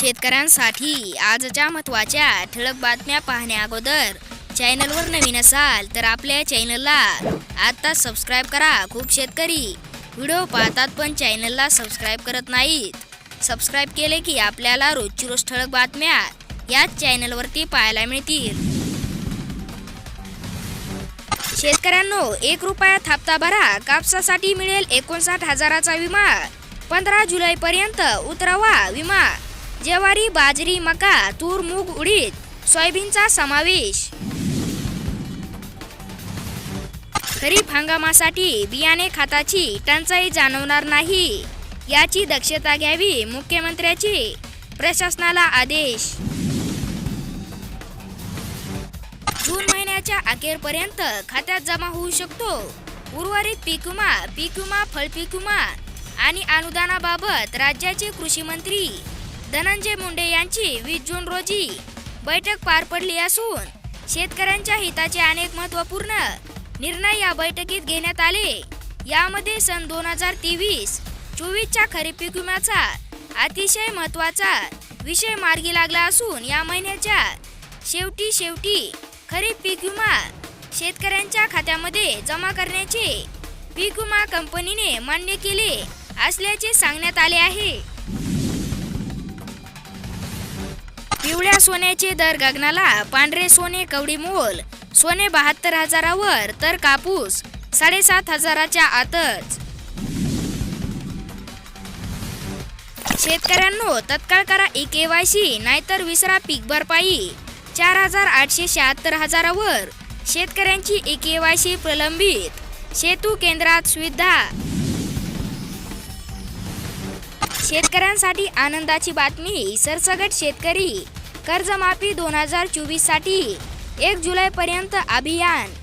शेतकऱ्यांसाठी आजच्या महत्त्वाच्या ठळक बातम्या पाहण्या अगोदर चॅनलवर नवीन असाल तर आपल्या चॅनलला आत्ता सबस्क्राईब करा. खूप शेतकरी व्हिडिओ पाहतात पण चॅनलला सबस्क्राईब करत नाहीत. सबस्क्राईब केले की आपल्याला रोजची रोज ठळक बातम्या याच चॅनलवरती पाहायला मिळतील. शेतकऱ्यांनो एक रुपयात हप्ता भरा कापसासाठी मिळेल एकोणसाठ हजाराचा विमा. पंधरा जुलैपर्यंत उतरवा विमा. ज्वारी बाजरी मका तूर मूग उडीद सोयाबीनचा समावेश. खरीप हंगामासाठी बियाणे खताची टंचाई जाणवणार नाही याची दक्षता घ्यावी मुख्यमंत्र्याची प्रशासनाला आदेश. जून महिन्याच्या अखेरपर्यंत खात्यात जमा होऊ शकतो. उर्वरित पीक विमा पीक विमा फळपीक विमा आणि अनुदानाबाबत राज्याचे कृषी मंत्री धनंजय मुंडे यांची वीस जून रोजी बैठक पार पडली असून शेतकऱ्यांच्या हिताचे अनेक महत्त्वपूर्ण निर्णय या बैठकीत घेण्यात आले. यामध्ये सन दोन हजार तेवीस चोवीसच्या खरीप पीक विम्याचा अतिशय महत्त्वाचा विषय मार्गी लागला असून या महिन्याच्या शेवटी शेवटी खरीप पीक विमा शेतकऱ्यांच्या खात्यामध्ये जमा करण्याचे पीक विमा कंपनीने मान्य केले असल्याचे सांगण्यात आले आहे. पिवळ्या सोन्याचे दर गगनाला पांढरे सोने कवडी मोल सोने बहात्तर हजारावर तर कापूस साडेसात हजाराच्या आतच. शेतकऱ्यांनो तत्काळ करा ई के वाय सी नाहीतर विसरा पीक भरपाई. चार हजार आठशे शहात्तर हजारावर शेतकऱ्यांची ई के वाय सी प्रलंबित. सेतू केंद्रात सुविधा. शेतकऱ्यांसाठी आनंदाची बातमी सरसगट शेतकरी. कर्जमाफी दोन हजार चोवीससाठी एक जुलै पर्यंत अभियान.